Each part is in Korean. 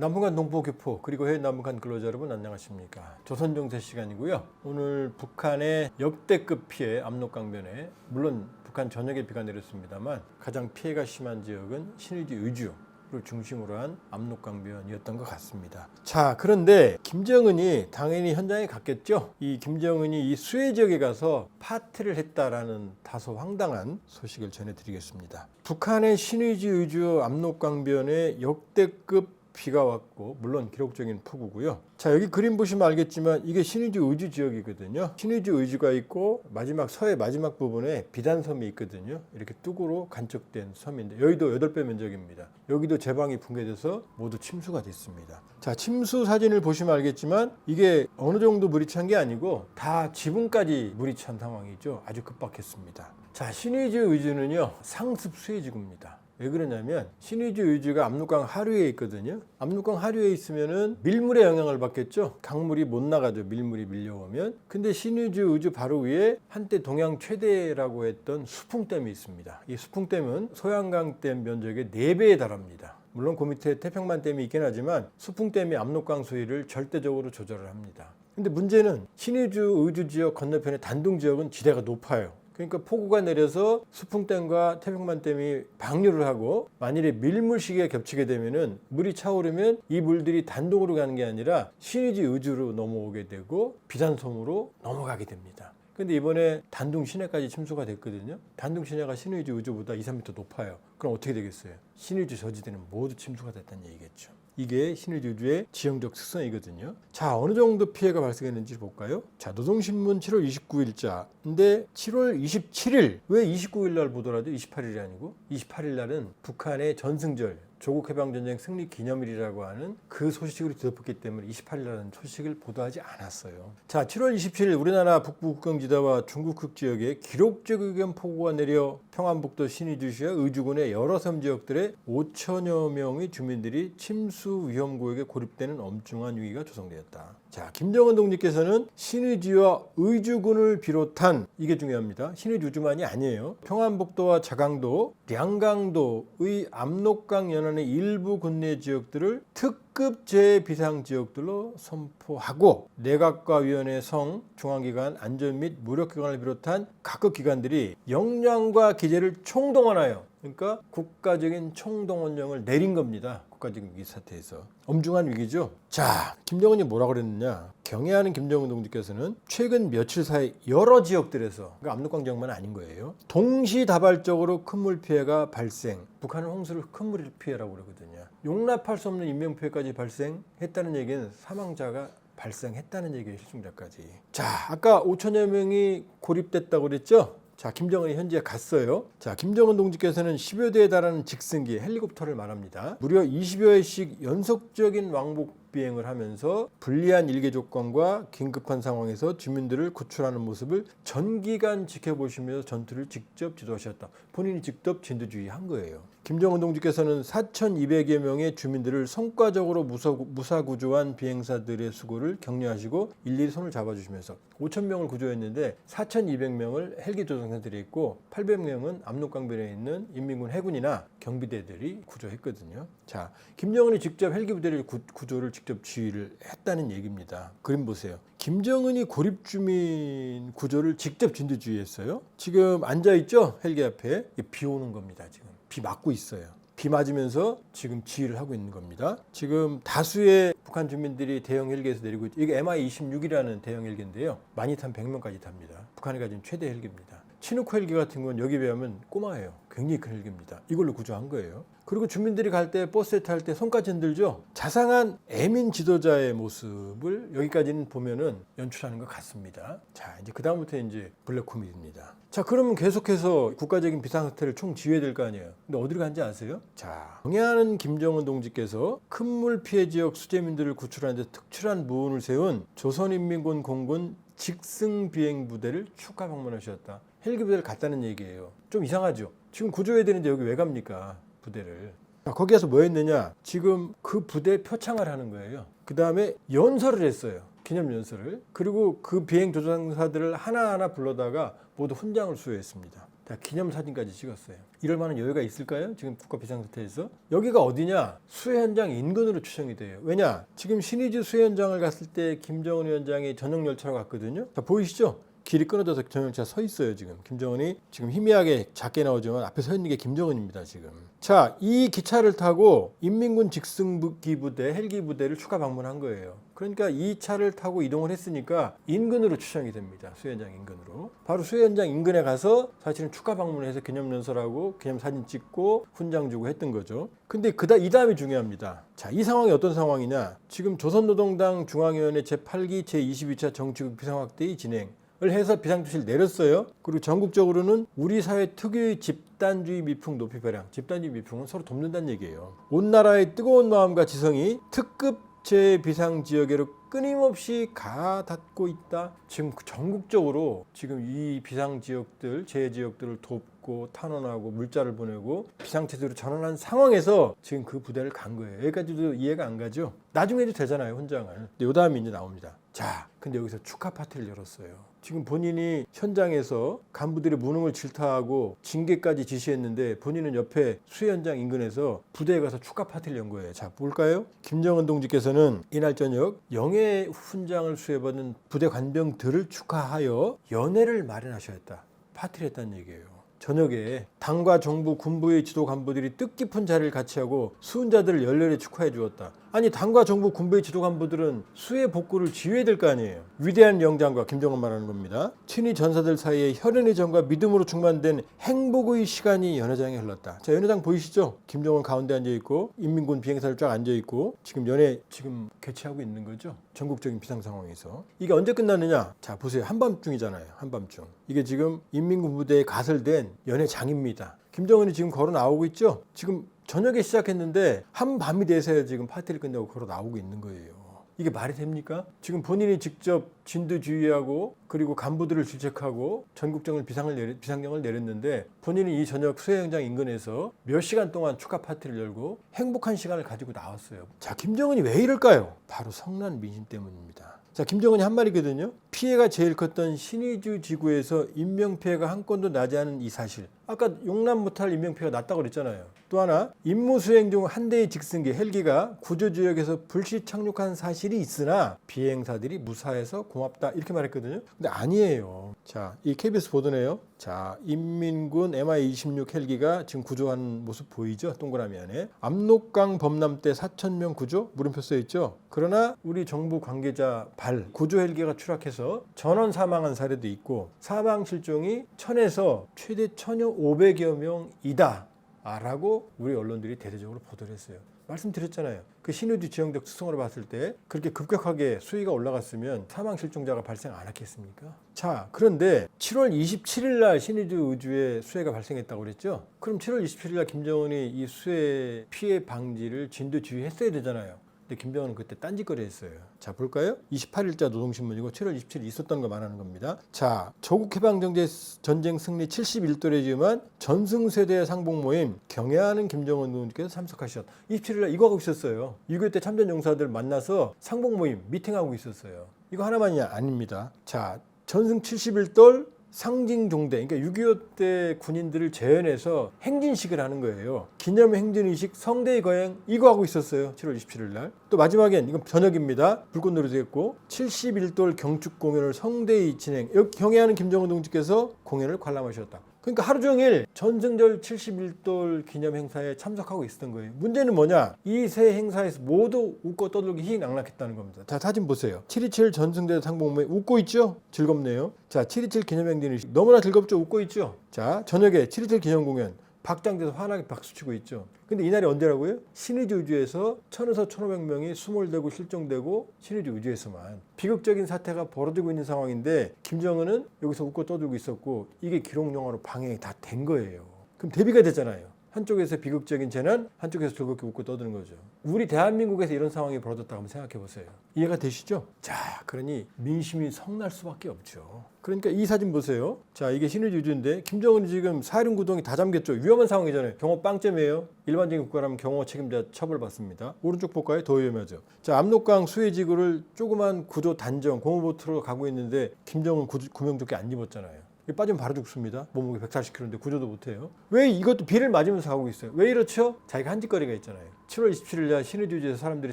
남북한 동포 교포 그리고 해외 남북한 근로자 여러분 안녕하십니까 조선정세 시간이고요 오늘 북한의 역대급 피해 압록강변에 물론 북한 전역에 비가 내렸습니다만 가장 피해가 심한 지역은 신의주 의주 를 중심으로 한 압록강변이었던 것 같습니다. 자, 그런데 김정은이 당연히 현장에 갔겠죠. 이 김정은이 이 수해 지역에 가서 파티를 했다라는 다소 황당한 소식을 전해드리겠습니다. 북한의 신의지 의주 압록강변에 역대급 비가 왔고 물론 기록적인 폭우고요. 자 여기 그림 보시면 알겠지만 이게 신의주 의주 지역이거든요. 신의주 의주가 있고 마지막 서해 마지막 부분에 비단섬이 있거든요. 이렇게 뚝으로 간척된 섬인데 여의도 8배 면적입니다. 여기도 제방이 붕괴돼서 모두 침수가 됐습니다. 자 침수 사진을 보시면 알겠지만 이게 어느 정도 물이 찬 게 아니고 다 지붕까지 물이 찬 상황이죠. 아주 급박했습니다. 자 신의주 의주는요 상습 수해지구입니다. 왜 그러냐면 신의주 의주가 압록강 하류에 있거든요. 압록강 하류에 있으면은 밀물의 영향을 받겠죠. 강물이 못 나가죠. 밀물이 밀려오면. 근데 신의주 의주 바로 위에 한때 동양 최대라고 했던 수풍댐이 있습니다. 이 수풍댐은 소양강댐 면적의 4배에 달합니다. 물론 그 밑에 태평만댐이 있긴 하지만 수풍댐이 압록강 수위를 절대적으로 조절을 합니다. 근데 문제는 신의주 의주 지역 건너편의 단둥 지역은 지대가 높아요. 그러니까 폭우가 내려서 수풍댐과 태평만댐이 방류를 하고 만일에 밀물시기가 겹치게 되면은 물이 차오르면 이 물들이 단독으로 가는 게 아니라 신의지 의주로 넘어오게 되고 비단섬으로 넘어가게 됩니다. 근데 이번에 단둥 시내까지 침수가 됐거든요. 단둥 시내가 신의주 의주보다 2, 3m 높아요. 그럼 어떻게 되겠어요? 신의주 저지대는 모두 침수가 됐다는 얘기겠죠. 이게 신의주주의 지형적 특성이거든요. 자, 어느 정도 피해가 발생했는지 볼까요? 자, 노동신문 7월 29일자. 근데 7월 27일, 왜 29일 날 보더라도 28일이 아니고 28일 날은 북한의 전승절, 조국 해방전쟁 승리 기념일이라고 하는 그 소식으로 뒤덮었기 때문에 28일이라는 소식을 보도하지 않았어요. 자, 7월 27일 우리나라 북부 국경지대와 중국 흑 지역에 기록적 의견 폭우가 내려 평안북도 신의주시와 의주군의 여러 섬 지역들의 5천여 명의 주민들이 침수 위험 구역에 고립되는 엄중한 위기가 조성되었다. 자, 김정은 동지께서는 신의주와 의주군을 비롯한 이게 중요합니다. 신의주주만이 아니에요. 평안북도와 자강도, 량강도의 압록강 연안의 일부 군내 지역들을 특급 재비상 지역들로 선포하고 내각과 위원회 성, 중앙기관, 안전 및 무력기관을 비롯한 각급 기관들이 역량과 기재를 총동원하여 그러니까 국가적인 총동원령을 내린 겁니다. 국가적인 위기 사태에서 엄중한 위기죠. 자, 김정은이 뭐라 그랬느냐? 경애하는 김정은 동지께서는 최근 며칠 사이 여러 지역들에서 그러니까 압록강 지역만 아닌 거예요. 동시다발적으로 큰 물 피해가 발생. 북한은 홍수를 큰 물 피해라고 그러거든요. 용납할 수 없는 인명 피해까지 발생했다는 얘기는 사망자가 발생했다는 얘기예요, 실종자까지. 자, 아까 5천여 명이 고립됐다고 그랬죠? 자, 김정은이 현지에 갔어요. 자, 김정은 동지께서는 10여 대에 달하는 직승기 헬리콥터를 말합니다. 무려 20여 회씩 연속적인 왕복 비행을 하면서 불리한 일개 조건과 긴급한 상황에서 주민들을 구출하는 모습을 전기간 지켜보시면서 전투를 직접 지도하셨다. 본인이 직접 진두주의한 거예요. 김정은 동지께서는 4,200여 명의 주민들을 성과적으로 무사, 무사구조한 비행사들의 수고를 격려하시고 일일이 손을 잡아주시면서 5천 명을 구조했는데 4,200명을 헬기 조종사들이 있고 800명은 압록강변에 있는 인민군 해군이나 경비대들이 구조했거든요. 자, 김정은이 직접 헬기 부대를 구, 구조를 직접 지휘를 했다는 얘기입니다. 그림 보세요. 김정은이 고립 주민 구조를 직접 진두 지휘했어요. 지금 앉아 있죠 헬기 앞에 비 오는 겁니다. 지금 비 맞고 있어요. 비 맞으면서 지금 지휘를 하고 있는 겁니다. 지금 다수의 북한 주민들이 대형 헬기에서 내리고 있죠. 이게 MI-26이라는 대형 헬기인데요. 많이 탄 100명까지 탑니다. 북한이 가진 최대 헬기입니다. 치누크 헬기 같은 건 여기 비하면 꼬마예요. 굉장히 큰 헬기입니다. 이걸로 구조한 거예요. 그리고 주민들이 갈 때 버스에 탈 때 손까지 흔들죠. 자상한 애민 지도자의 모습을 여기까지는 보면은 연출하는 것 같습니다. 자, 이제 그 다음부터 이제 블랙 코미디입니다. 자, 그러면 계속해서 국가적인 비상사태를 총 지휘해야 될 거 아니에요. 근데 어디로 간지 아세요? 자, 경애하는 김정은 동지께서 큰 물 피해 지역 수재민들을 구출하는 데 특출한 무언을 세운 조선인민군 공군 직승 비행 부대를 축하 방문하셨다. 헬기 부대를 갔다는 얘기예요. 좀 이상하죠. 지금 구조해야 되는데 여기 왜 갑니까? 부대를. 자, 거기 가서 뭐 했느냐? 지금 그 부대 표창을 하는 거예요. 그 다음에 연설을 했어요. 기념 연설을. 그리고 그 비행 조종사들을 하나하나 불러다가 모두 훈장을 수여했습니다. 자, 기념 사진까지 찍었어요. 이럴 만한 여유가 있을까요? 지금 국가 비상사태에서 여기가 어디냐? 수해 현장 인근으로 추정이 돼요. 왜냐? 지금 신의주 수해 현장을 갔을 때 김정은 위원장이 전용 열차로 갔거든요. 자 보이시죠? 길이 끊어져서 전용차 서 있어요 지금. 김정은이 지금 희미하게 작게 나오지만 앞에 서 있는 게 김정은입니다 지금. 자 이 기차를 타고 인민군 직승기 부대 헬기 부대를 추가 방문한 거예요. 그러니까 이 차를 타고 이동을 했으니까 인근으로 추정이 됩니다 수현장 인근으로. 바로 수현장 인근에 가서 사실은 추가 방문을 해서 기념연설하고 기념사진 찍고 훈장 주고 했던 거죠. 근데 그다 이 다음이 중요합니다. 자 이 상황이 어떤 상황이냐? 지금 조선노동당 중앙위원회 제8기 제22차 정치국 비상확대의 진행. 을 해서 비상조치를 내렸어요. 그리고 전국적으로는 우리 사회 특유의 집단주의 미풍 높이 발양. 집단주의 미풍은 서로 돕는다는 얘기예요. 온 나라의 뜨거운 마음과 지성이 특급 재비상 지역으로 끊임없이 가 닿고 있다. 지금 전국적으로 지금 이 비상 지역들, 재해 지역들을 돕고 탄원하고 물자를 보내고 비상체제로 전환한 상황에서 지금 그 부대를 간 거예요. 여기까지도 이해가 안 가죠. 나중에 해도 되잖아요. 근데 요 다음에 이제 나옵니다. 자, 근데 여기서 축하 파티를 열었어요. 지금 본인이 현장에서 간부들의 무능을 질타하고 징계까지 지시했는데 본인은 옆에 수해 현장 인근에서 부대에 가서 축하 파티를 연 거예요. 자, 볼까요? 김정은 동지께서는 이날 저녁 영예 훈장을 수여받은 부대 관병들을 축하하여 연회를 마련하셔야 했다. 파티를 했다는 얘기예요. 저녁에 당과 정부, 군부의 지도 간부들이 뜻깊은 자리를 같이 하고 수훈자들을 열렬히 축하해 주었다. 아니 당과 정부, 군부의 지도 간부들은 수해 복구를 지휘해야 될 거 아니에요. 위대한 영장과 김정은 말하는 겁니다. 친위 전사들 사이에 혈연의 정과 믿음으로 충만된 행복의 시간이 연회장에 흘렀다. 자 연회장 보이시죠? 김정은 가운데 앉아 있고 인민군 비행사를 쫙 앉아 있고 지금 연회 지금 개최하고 있는 거죠. 전국적인 비상 상황에서 이게 언제 끝났느냐? 자 보세요 한밤중이잖아요. 한밤중 이게 지금 인민군 부대에 가설된 연회장입니다. 김정은이 지금 걸어 나오고 있죠? 지금 저녁에 시작했는데 한밤이 돼서야 지금 파티를 끝내고 걸어 나오고 있는 거예요. 이게 말이 됩니까? 지금 본인이 직접 진두주의하고 그리고 간부들을 질책하고 전국적인 비상을 내리, 비상령을 내렸는데 본인이 이 저녁 수해현장 인근에서 몇 시간 동안 축하 파티를 열고 행복한 시간을 가지고 나왔어요. 자, 김정은이 왜 이럴까요? 바로 성난 민심 때문입니다. 자, 김정은이 한 말이거든요. 피해가 제일 컸던 신의주 지구에서 인명 피해가 한 건도 나지 않은 이 사실. 아까 용납 못할 인명 피해가 났다고 그랬잖아요. 또 하나 임무 수행 중 한 대의 직승기 헬기가 구조 지역에서 불시 착륙한 사실이 있으나 비행사들이 무사해서 고맙다 이렇게 말했거든요. 근데 아니에요. 자, 이 KBS 보도네요. 자, 인민군 MI-26 헬기가 지금 구조하는 모습 보이죠? 동그라미 안에. 압록강 범람대 4천 명 구조 물음표 써 있죠. 그러나 우리 정부 관계자 발 구조 헬기가 추락해서 전원 사망한 사례도 있고 사망 실종이 천에서 최대 1,500여 명이다. 라고 우리 언론들이 대대적으로 보도를 했어요. 말씀드렸잖아요. 그 신의주 지형적 특성으로 봤을 때 그렇게 급격하게 수위가 올라갔으면 사망 실종자가 발생 안 했겠습니까? 자, 그런데 7월 27일 날 신의주 의주에 수해가 발생했다고 그랬죠? 그럼 7월 27일 날 김정은이 이 수해 피해 방지를 진두지휘했어야 되잖아요. 근데 김정은은 그때 딴짓거리 했어요. 자, 볼까요? 28일자 노동신문이고 7월 27일 있었던 거 말하는 겁니다. 자, 조국 해방정제 전쟁 승리 71도래지만 전승세대 상봉 모임 경애하는 김정은 의원께서 참석하셨. 27일날 이거 하고 있었어요. 6.25 때 참전 용사들 만나서 상봉 모임 미팅하고 있었어요. 이거 하나만이 아닙니다. 자, 전승 71돌 상징 종대, 그러니까 6.25 때 군인들을 재현해서 행진식을 하는 거예요. 기념 행진의식 성대의 거행 이거 하고 있었어요. 7월 27일 날. 또 마지막엔 이건 저녁입니다. 불꽃놀이도 했고 71돌 경축 공연을 성대의 진행. 경애하는 김정은 동지께서 공연을 관람하셨다. 그러니까 하루 종일 전승절 71돌 기념 행사에 참석하고 있었던 거예요. 문제는 뭐냐? 이 세 행사에서 모두 웃고 떠들고 희낙락했다는 겁니다. 자, 사진 보세요. 727 전승대 상봉모에 웃고 있죠? 즐겁네요. 자, 727 기념 행진의식 너무나 즐겁죠? 웃고 있죠? 자, 저녁에 727 기념 공연 박장대에서 환하게 박수치고 있죠. 근데 이날이 언제라고요? 신의주 우주에서 천에서 천오백 명이 수몰되고 실종되고 신의주 우주에서만 비극적인 사태가 벌어지고 있는 상황인데 김정은은 여기서 웃고 떠들고 있었고 이게 기록 영화로 방영이 다 된 거예요. 그럼 대비가 됐잖아요. 한쪽에서 비극적인 재난, 한쪽에서 즐겁게 웃고 떠드는 거죠. 우리 대한민국에서 이런 상황이 벌어졌다고 한번 생각해 보세요. 이해가 되시죠? 자, 그러니 민심이 성날 수밖에 없죠. 그러니까 이 사진 보세요. 자, 이게 신의주주인데 김정은이 지금 사륜 구동이 다 잠겼죠. 위험한 상황이잖아요. 경호 빵점이에요. 일반적인 국가라면 경호 책임자 처벌받습니다. 오른쪽 볼까요? 더 위험하죠. 자, 압록강 수해지구를 조그만 구조 단정 공호보트로 가고 있는데 김정은 구, 구명조끼 안 입었잖아요. 빠지면 바로 죽습니다. 몸무게 140kg인데 구조도 못해요. 왜 이것도 비를 맞으면서 가고 있어요? 왜 이렇죠? 자기가 한 짓거리가 있잖아요. 7월 27일 날 신의주지에서 사람들이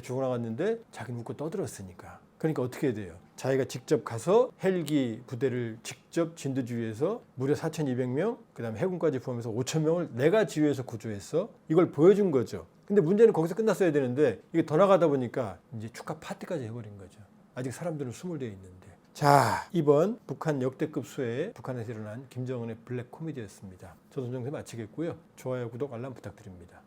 죽어나갔는데 자기는 웃고 떠들었으니까. 그러니까 어떻게 해야 돼요? 자기가 직접 가서 헬기 부대를 직접 진두지휘해서 무려 4,200명, 그 다음에 해군까지 포함해서 5,000명을 내가 지휘해서 구조했어. 이걸 보여준 거죠. 근데 문제는 거기서 끝났어야 되는데 이게 더 나가다 보니까 이제 축하 파티까지 해버린 거죠. 아직 사람들은 수몰되어 있는데. 자, 이번 북한 역대급 수해 북한에서 일어난 김정은의 블랙 코미디였습니다. 조선정세 마치겠고요. 좋아요, 구독, 알람 부탁드립니다.